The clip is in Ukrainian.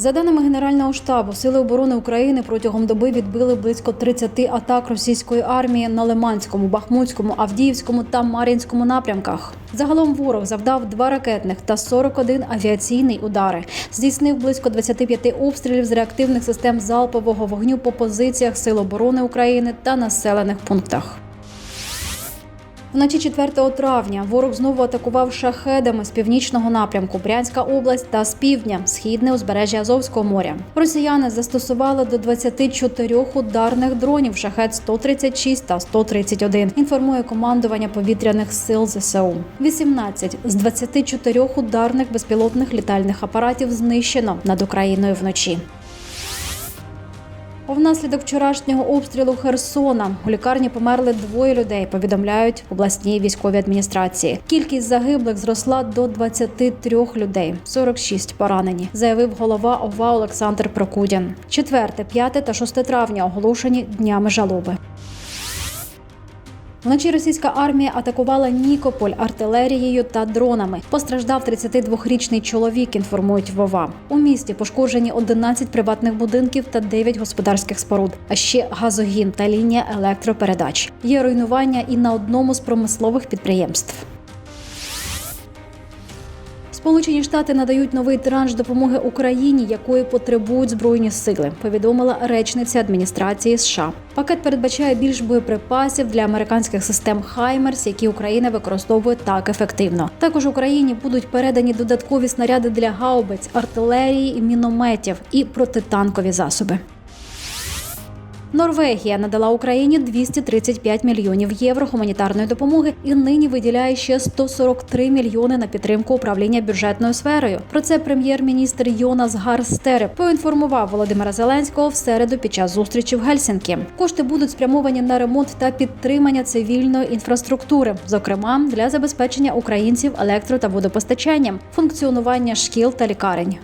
За даними Генерального штабу, Сили оборони України протягом доби відбили близько 30 атак російської армії на Лиманському, Бахмутському, Авдіївському та Мар'їнському напрямках. Загалом ворог завдав два ракетних та 41 авіаційний удари. Здійснив близько 25 обстрілів з реактивних систем залпового вогню по позиціях Сил оборони України та населених пунктах. Вночі 4 травня ворог знову атакував шахедами з північного напрямку Брянська область та з півдня східне узбережжя Азовського моря. Росіяни застосували до 24 ударних дронів шахет 136 та 131, Інформує командування повітряних сил ЗСУ. 18 з 24 ударних безпілотних літальних апаратів знищено над Україною вночі. Внаслідок вчорашнього обстрілу Херсона у лікарні померли двоє людей. Повідомляють обласній військовій адміністрації. Кількість загиблих зросла до 23 людей, 46 поранені, заявив голова ОВА Олександр Прокудін. 4, 5 та 6 травня оголошені днями жалоби. Вночі російська армія атакувала Нікополь артилерією та дронами. Постраждав 32-річний чоловік. Інформують Вова. У місті пошкоджені 11 приватних будинків та 9 господарських споруд, а ще газогін та лінія електропередач. Є руйнування і на одному з промислових підприємств. Сполучені Штати надають новий транш допомоги Україні, якої потребують збройні сили. Повідомила речниця адміністрації США. Пакет передбачає більш боєприпасів для американських систем Хаймерс, які Україна використовує так ефективно. Також Україні будуть передані додаткові снаряди для гаубиць, артилерії, мінометів і протитанкові засоби. Норвегія надала Україні 235 мільйонів євро гуманітарної допомоги і нині виділяє ще 143 мільйони на підтримку управління бюджетною сферою. Про це прем'єр-міністр Йонас Гарстере поінформував Володимира Зеленського в середу під час зустрічі в Гельсінкі. Кошти будуть спрямовані на ремонт та підтримання цивільної інфраструктури, зокрема для забезпечення українців електро та водопостачанням, функціонування шкіл та лікарень.